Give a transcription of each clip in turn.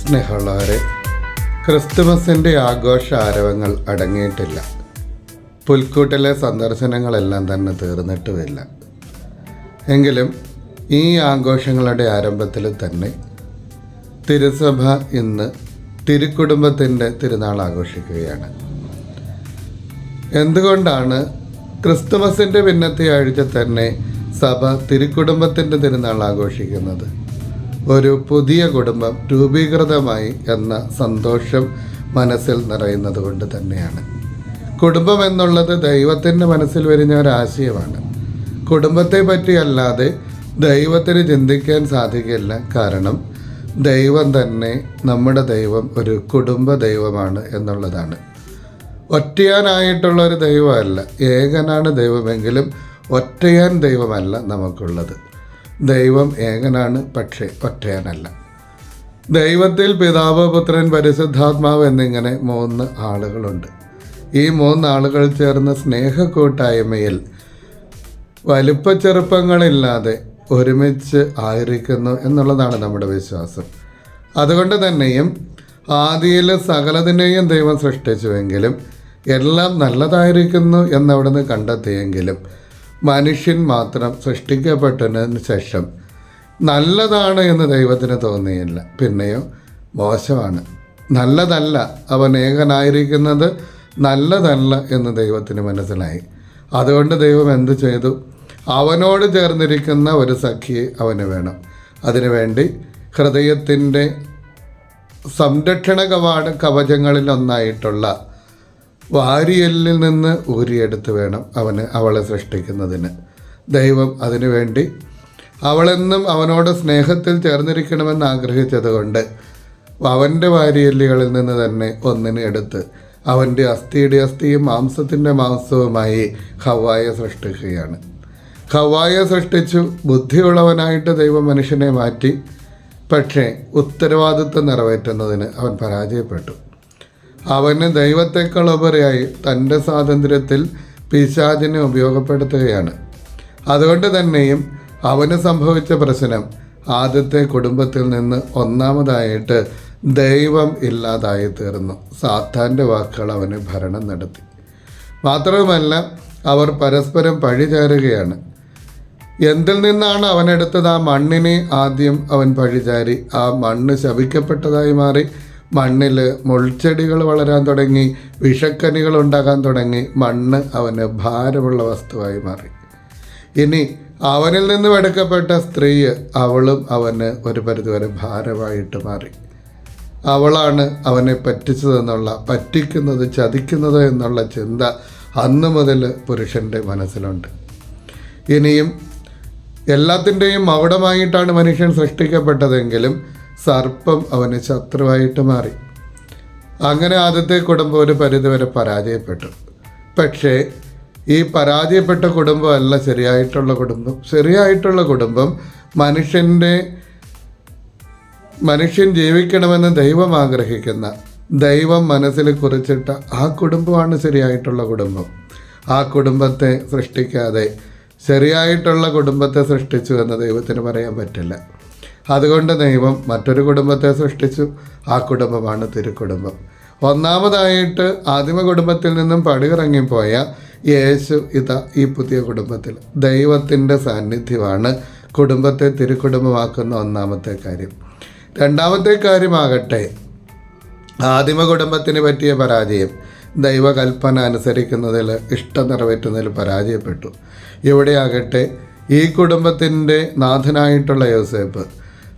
സ്നേഹമുള്ളവരെ ക്രിസ്തുമസിന്റെ ആഘോഷ ആരവങ്ങൾ അടങ്ങിയിട്ടില്ല. പുൽക്കൂട്ടിലെ സന്ദർശനങ്ങളെല്ലാം തന്നെ തീർന്നിട്ടുമില്ല. എങ്കിലും ഈ ആഘോഷങ്ങളുടെ ആരംഭത്തിൽ തന്നെ തിരുസഭ ഇന്ന് തിരുക്കുടുംബത്തിന്റെ തിരുനാൾ ആഘോഷിക്കുകയാണ്. എന്തുകൊണ്ടാണ് ക്രിസ്തുമസിന്റെ പിന്നത്തെ ആഴ്ച തന്നെ സഭ തിരുക്കുടുംബത്തിന്റെ തിരുനാൾ ആഘോഷിക്കുന്നത്? ഒരു പുതിയ കുടുംബം രൂപീകൃതമായി എന്ന സന്തോഷം മനസ്സിൽ നിറയുന്നത് കൊണ്ട് തന്നെയാണ്. കുടുംബം എന്നുള്ളത് ദൈവത്തിന്റെ മനസ്സിൽ വരുന്ന ഒരാശയമാണ് കുടുംബത്തെ പറ്റിയല്ലാതെ ദൈവത്തിന് ചിന്തിക്കാൻ സാധിക്കില്ല കാരണം ദൈവം തന്നെ നമ്മുടെ ദൈവം ഒരു കുടുംബ ദൈവമാണ് എന്നുള്ളതാണ്. ഒറ്റയാനായിട്ടുള്ള ഒരു ദൈവമല്ല ഏകനാണ് ദൈവമെങ്കിലും ഒറ്റയാൻ ദൈവമല്ല നമുക്കുള്ളത്. ദൈവം ഏകനാണ് പക്ഷേ ഒറ്റയാനല്ല. ദൈവത്തിൽ പിതാവ് പുത്രൻ പരിശുദ്ധാത്മാവ് എന്നിങ്ങനെ മൂന്ന് ആളുകളുണ്ട്. ഈ മൂന്ന് ആളുകൾ ചേർന്ന സ്നേഹക്കൂട്ടായ്മയിൽ വലുപ്പ ചെറുപ്പങ്ങളില്ലാതെ ഒരുമിച്ച് ആയിരിക്കുന്നു എന്നുള്ളതാണ് നമ്മുടെ വിശ്വാസം. അതുകൊണ്ട് തന്നെയും ആദിയിൽ സകലതിനെയും ദൈവം സൃഷ്ടിച്ചുവെങ്കിലും എല്ലാം നല്ലതായിരിക്കുന്നു എന്നവിടുന്ന് കണ്ടെത്തിയെങ്കിലും മനുഷ്യൻ മാത്രം സൃഷ്ടിക്കപ്പെട്ടതിന് ശേഷം നല്ലതാണ് എന്ന് ദൈവത്തിന് തോന്നിയില്ല. പിന്നെയോ മോശമാണ്. നല്ലതല്ല അവൻ ഏകനായിരിക്കുന്നത് നല്ലതല്ല എന്ന് ദൈവത്തിന് മനസ്സിലായി. അതുകൊണ്ട് ദൈവം എന്ത് ചെയ്തു? അവനോട് ചേർന്നിരിക്കുന്ന ഒരു സഖിയെ അവന് വേണം. അതിനുവേണ്ടി ഹൃദയത്തിന്റെ സംരക്ഷണ കവാട കവചങ്ങളിൽ ഒന്നായിട്ടുള്ള വാരിയലിൽ നിന്ന് ഊരിയെടുത്ത് വേണം അവന് അവളെ സൃഷ്ടിക്കുന്നതിന്. ദൈവം അതിനുവേണ്ടി അവളെന്നും അവനോട് സ്നേഹത്തിൽ ചേർന്നിരിക്കണമെന്ന് ആഗ്രഹിച്ചതുകൊണ്ട് അവന്റെ വാരിയല്ലുകളിൽ നിന്ന് തന്നെ ഒന്നിനെ എടുത്ത് അവന്റെ അസ്ഥിയുടെ അസ്ഥിയും മാംസത്തിന്റെ മാംസവുമായി ഹവായെ സൃഷ്ടിക്കുകയാണ്. ഹവായെ സൃഷ്ടിച്ചു ബുദ്ധിയുള്ളവനായിട്ട് ദൈവം മനുഷ്യനെ മാറ്റി പക്ഷേ ഉത്തരവാദിത്വം നിറവേറ്റുന്നതിന് അവൻ പരാജയപ്പെട്ടു. അവന് ദൈവത്തെക്കാൾ ഉപരിയായി തന്റെ സ്വാതന്ത്ര്യത്തിൽ പിശാചിനെ ഉപയോഗപ്പെടുത്തുകയാണ്. അതുകൊണ്ട് തന്നെയും അവന് സംഭവിച്ച പ്രശ്നം ആദ്യത്തെ കുടുംബത്തിൽ നിന്ന് ഒന്നാമതായിട്ട് ദൈവം ഇല്ലാതായി തീർന്നു. സാത്താന്റെ വാക്കുകൾ അവന് ഭരണം നടത്തി. മാത്രവുമല്ല അവർ പരസ്പരം പഴിചാരുകയാണ്. എന്തിൽ നിന്നാണ് അവൻ എടുത്തത്? ആ മണ്ണിനെ ആദ്യം അവൻ പഴിചാരി. ആ മണ്ണ് ശവിക്കപ്പെട്ടതായി മാറി. മണ്ണിൽ മുൾച്ചെടികൾ വളരാൻ തുടങ്ങി. വിഷക്കനികൾ ഉണ്ടാകാൻ തുടങ്ങി. മണ്ണ് അവന് ഭാരമുള്ള വസ്തുവായി മാറി. ഇനി അവനിൽ നിന്നും എടുക്കപ്പെട്ട സ്ത്രീ അവളും അവന് ഒരു പരിധിവരെ ഭാരമായിട്ട് മാറി. അവളാണ് അവനെ പറ്റിച്ചതെന്നുള്ള പറ്റിക്കുന്നത് ചതിക്കുന്നത് എന്നുള്ള ചിന്ത അന്ന് മുതൽ പുരുഷന്റെ മനസ്സിലുണ്ട്. ഇനിയും എല്ലാത്തിന്റെയും മകുടമായിട്ടാണ് മനുഷ്യൻ സൃഷ്ടിക്കപ്പെട്ടതെങ്കിലും സർപ്പം അവന് ശത്രുവായിട്ട് മാറി. അങ്ങനെ ആദ്യത്തെ കുടുംബം ഒരു പരിധിവരെ പരാജയപ്പെട്ടു. പക്ഷേ ഈ പരാജയപ്പെട്ട കുടുംബമല്ല ശരിയായിട്ടുള്ള കുടുംബം. ശരിയായിട്ടുള്ള കുടുംബം മനുഷ്യന്റെ മനുഷ്യൻ ജീവിക്കണമെന്ന് ദൈവം ആഗ്രഹിക്കുന്ന ദൈവം മനസ്സിൽ കുറിച്ചിട്ട ആ കുടുംബമാണ് ശരിയായിട്ടുള്ള കുടുംബം. ആ കുടുംബത്തെ സൃഷ്ടിക്കാതെ ശരിയായിട്ടുള്ള കുടുംബത്തെ സൃഷ്ടിച്ചു എന്ന് ദൈവത്തിന് പറയാൻ പറ്റില്ല. അതുകൊണ്ട് ദൈവം മറ്റൊരു കുടുംബത്തെ സൃഷ്ടിച്ചു. ആ കുടുംബമാണ് തിരുക്കുടുംബം. ഒന്നാമതായിട്ട് ആദിമ കുടുംബത്തിൽ നിന്നും പടിയിറങ്ങിപ്പോയ യേശു ഇത ഈ പുതിയ കുടുംബത്തിൽ. ദൈവത്തിന്റെ സാന്നിധ്യമാണ് കുടുംബത്തെ തിരുക്കുടുംബമാക്കുന്ന ഒന്നാമത്തെ കാര്യം. രണ്ടാമത്തെ കാര്യമാകട്ടെ ആദിമ കുടുംബത്തിന് പറ്റിയ പരാജയം. ദൈവകൽപ്പന അനുസരിക്കുന്നതിൽ ഇഷ്ടം നിറവേറ്റുന്നതിൽ പരാജയപ്പെട്ടു. ഇവിടെയാകട്ടെ ഈ കുടുംബത്തിന്റെ നാഥനായിട്ടുള്ള യോസേപ്പ്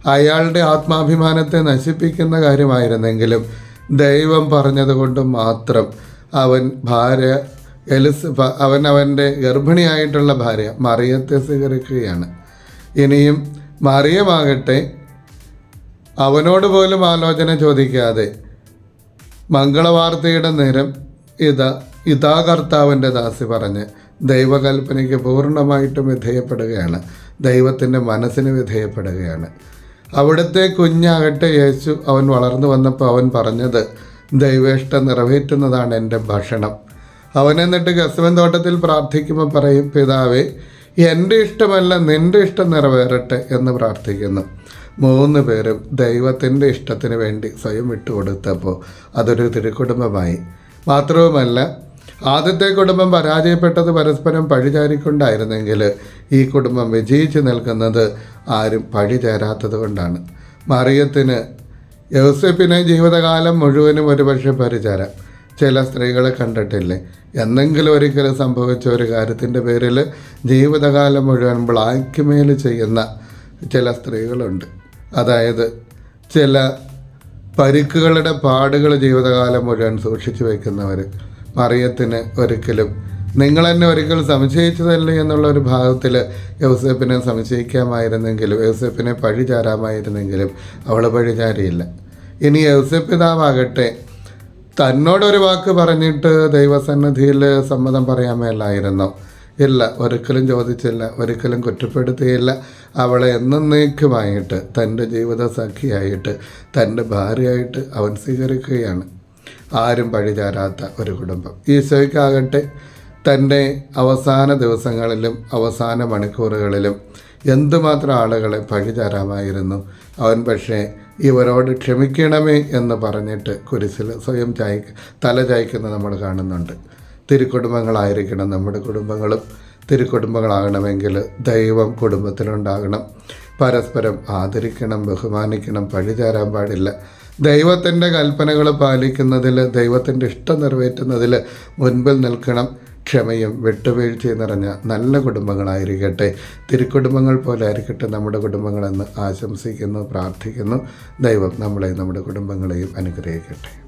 അയാളുടെ ആത്മാഭിമാനത്തെ നശിപ്പിക്കുന്ന കാര്യമായിരുന്നെങ്കിലും ദൈവം പറഞ്ഞതുകൊണ്ട് മാത്രം അവൻ ഭാര്യ എലിസ് അവൻ അവന്റെ ഗർഭിണിയായിട്ടുള്ള ഭാര്യ മറിയത്തെ സ്വീകരിക്കുകയാണ്. ഇനിയും മറിയമാകട്ടെ അവനോട് പോലും ആലോചന ചോദിക്കാതെ മംഗളവാർത്തയുടെ നേരം ഇതാ ഇതാ കർത്താവിന്റെ ദാസി പറഞ്ഞ് ദൈവകൽപ്പനയ്ക്ക് പൂർണമായിട്ടും വിധേയപ്പെടുകയാണ്. ദൈവത്തിന്റെ മനസ്സിന് വിധേയപ്പെടുകയാണ്. അവിടുത്തെ കുഞ്ഞാകട്ടെ യേശു അവൻ വളർന്നു വന്നപ്പോൾ അവൻ പറഞ്ഞത് ദൈവേഷ്ടം നിറവേറ്റുന്നതാണ് എന്റെ ഭക്ഷണം. അവൻ എന്നിട്ട് ഗസ്വൻ തോട്ടത്തിൽ പ്രാർത്ഥിക്കുമ്പോൾ പറയും പിതാവേ എന്റെ ഇഷ്ടമല്ല നിന്റെ ഇഷ്ടം നിറവേറട്ടെ എന്ന് പ്രാർത്ഥിക്കുന്നു. മൂന്ന് പേരും ദൈവത്തിന്റെ ഇഷ്ടത്തിന് വേണ്ടി സ്വയം വിട്ടുകൊടുത്തപ്പോൾ അതൊരു തിരുക്കുടുംബമായി. മാത്രവുമല്ല ആദ്യത്തെ കുടുംബം പരാജയപ്പെട്ടത് പരസ്പരം പഴിചാരിക്കൊണ്ടായിരുന്നെങ്കിൽ ഈ കുടുംബം വിജയിച്ചു നിൽക്കുന്നത് ആരും പഴി ചേരാത്തത് കൊണ്ടാണ്. മറിയത്തിന് യോസഫിനെ ജീവിതകാലം മുഴുവനും ഒരുപക്ഷെ പരിചാരം ചില സ്ത്രീകളെ കണ്ടിട്ടില്ലേ? എന്തെങ്കിലും ഒരിക്കലും സംഭവിച്ച ഒരു കാര്യത്തിന്റെ പേരിൽ ജീവിതകാലം മുഴുവൻ ബ്ലാക്ക് മെയിൽ ചെയ്യുന്ന ചില സ്ത്രീകളുണ്ട്. അതായത് ചില പരിക്കുകളുടെ പാടുകൾ ജീവിതകാലം മുഴുവൻ സൂക്ഷിച്ചു വയ്ക്കുന്നവർ മറിയത്തിന് ഒരിക്കലും നിങ്ങൾ എന്നെ ഒരിക്കൽ സംശയിച്ചതല്ലേ എന്നുള്ള ഒരു ഭാഗത്തിൽ യൗസേപ്പിനെ സംശയിക്കാമായിരുന്നെങ്കിലും യൗസേപ്പിനെ പഴി ചാരാമായിരുന്നെങ്കിലും അവൾ പഴി ചാരിയില്ല ഇനി യൗസേപ്പ് പിതാവാകട്ടെ തന്നോടൊരു വാക്ക് പറഞ്ഞിട്ട് ദൈവസന്നിധിയിൽ സമ്മതം പറയാൻ മേലായിരുന്നോ. ഇല്ല ഒരിക്കലും ചോദിച്ചില്ല ഒരിക്കലും കുറ്റപ്പെടുത്തിയില്ല. അവളെ എന്നേക്കുമായിട്ട് തന്റെ ജീവിത സഖിയായിട്ട് തന്റെ ഭാര്യയായിട്ട് അവൻ സ്വീകരിക്കുകയാണ്. ആരും പഴിചാരാത്ത ഒരു കുടുംബം. ഈശോയ്ക്കാകട്ടെ തന്റെ അവസാന ദിവസങ്ങളിലും അവസാന മണിക്കൂറുകളിലും എന്തുമാത്രം ആളുകളെ പഴിചാരാമായിരുന്നു. അവൻ പക്ഷേ ഇവരോട് ക്ഷമിക്കണമേ എന്ന് പറഞ്ഞിട്ട് കുരിശിൽ സ്വയം ചായ തല ചായ്ക്കുന്നത് നമ്മൾ കാണുന്നുണ്ട്. തിരുക്കുടുംബങ്ങളായിരിക്കണം. നമ്മുടെ കുടുംബങ്ങളും തിരുക്കുടുംബങ്ങളാകണമെങ്കിൽ ദൈവം കുടുംബത്തിലുണ്ടാകണം. പരസ്പരം ആദരിക്കണം ബഹുമാനിക്കണം പഴിചാരാൻ പാടില്ല. ദൈവത്തിന്റെ കൽപ്പനകൾ പാലിക്കുന്നതിൽ ദൈവത്തിന്റെ ഇഷ്ടം നിറവേറ്റുന്നതിൽ മുൻപിൽ നിൽക്കണം. ക്ഷമയും വിട്ടുവീഴ്ചയും നിറഞ്ഞ നല്ല കുടുംബങ്ങളായിരിക്കട്ടെ. തിരുക്കുടുംബങ്ങൾ പോലെ ആയിരിക്കട്ടെ നമ്മുടെ കുടുംബങ്ങളെന്ന് ആശംസിക്കുന്നു പ്രാർത്ഥിക്കുന്നു. ദൈവം നമ്മളെയും നമ്മുടെ കുടുംബങ്ങളെയും അനുഗ്രഹിക്കട്ടെ.